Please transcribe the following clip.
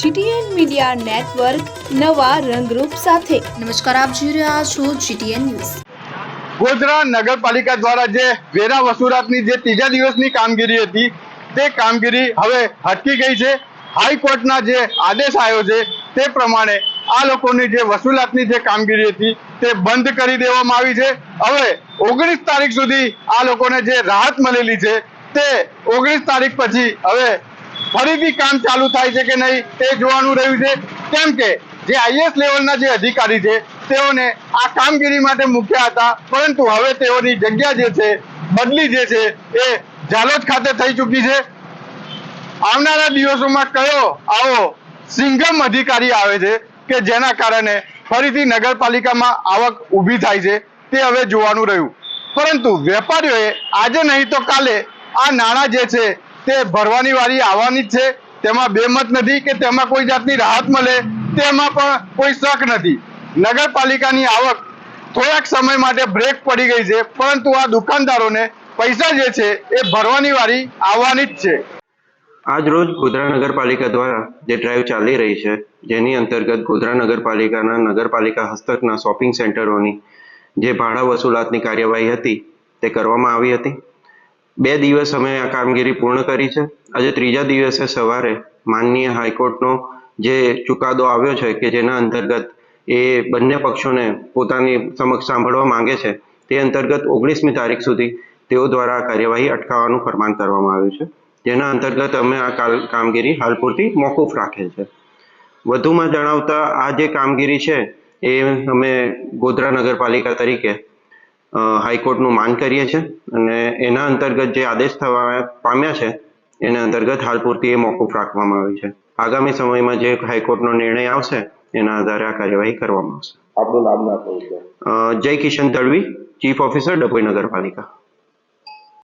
GTN media network નવા રંગરૂપ સાથે. નમસ્કાર આપ જોઈ રહ્યા છો જીટીએન ન્યૂઝ. ગોધરા નગરપાલિકા દ્વારા જે વેરા વસૂલાતની જે ત્રીજા દિવસની કામગીરી હતી તે કામગીરી હવે હટકી ગઈ છે. હાઈકોર્ટના જે આદેશ આવ્યો છે તે પ્રમાણે આ લોકોની જે વસૂલાતની જે કામગીરી હતી તે બંધ કરી દેવામાં આવી છે. હવે ઓગણીસ તારીખ સુધી આ લોકોને જે રાહત મળેલી છે તે ઓગણીસ તારીખ પછી હવે ફરીથી કામ ચાલુ થાય છે કે નહીં તે જોવાનું રહ્યું છે. કેમ કે જે આઈએસ લેવલના જે અધિકારી છે, તેઓને આ કામગીરી માટે મૂક્યા હતા. પરંતુ હવે તેઓની જગ્યા જે છે, બદલી જે છે, એ ઝાલોદ ખાતે થઈ ચૂકી છે. આવનારા દિવસોમાં કયો આવો સિંઘમ અધિકારી આવે છે કે જેના કારણે ફરીથી નગરપાલિકામાં આવક ઊભી થાય છે, તે હવે જોવાનું રહ્યું. પરંતુ વેપારીઓએ આજે નહીં તો કાલે આ નાણાં જે છે તે ભરવાની વારી આવવાની જ છે. તેમાં બેમત નથી કે તેમાં કોઈ જાતની રાહત મળે. તેમાં પણ કોઈ શક નથી. નગરપાલિકાની આવક થોડાક સમય માટે બ્રેક પડી ગઈ છે, પરંતુ આ દુકાનદારોને પૈસા જે છે એ ભરવાની વારી આવવાની જ છે. આજ રોજ ગોધરા નગરપાલિકા દ્વારા જે ડ્રાઈવ ચાલી રહી છે, જેની અંતર્ગત ગોધરા નગરપાલિકાના નગરપાલિકા હસ્તકના શોપિંગ સેન્ટરોની જે ભાડા વસૂલાતની કાર્યવાહી હતી, તે કરવામાં આવી હતી? બે દિવસ અમે આ કામગીરી પૂર્ણ કરી છે. આજે ત્રીજા દિવસે સવારે માનનીય હાઈકોર્ટનો જે ચુકાદો આવ્યો છે કે જેના અંતર્ગત એ બંને પક્ષોને પોતાની સમક્ષ સાંભળવા માંગે છે, તે અંતર્ગત ઓગણીસમી તારીખ સુધી તેઓ દ્વારા કાર્યવાહી અટકાવવાનું ફરમાન કરવામાં આવ્યું છે. જેના અંતર્ગત અમે આ કામગીરી હાલ પૂરતી મોકૂફ રાખેલ છે. વધુમાં જણાવતા આ જે કામગીરી છે, એ અમે ગોધરા નગરપાલિકા તરીકે હાઈકોર્ટનું માન કરીએ છીએ અને એના અંતર્ગત જે આદેશ થવા પામ્યા છે એના અંતર્ગત હાલ પૂરતી એ મોકૂફ રાખવામાં આવી છે. આગામી સમયમાં જે હાઈકોર્ટનો નિર્ણય આવશે એના આધારે આ કાર્યવાહી કરવામાં આવશે. આપણું નામ જય કિશન તડવી ચીફ ઓફિસર ડભોઈ નગરપાલિકા.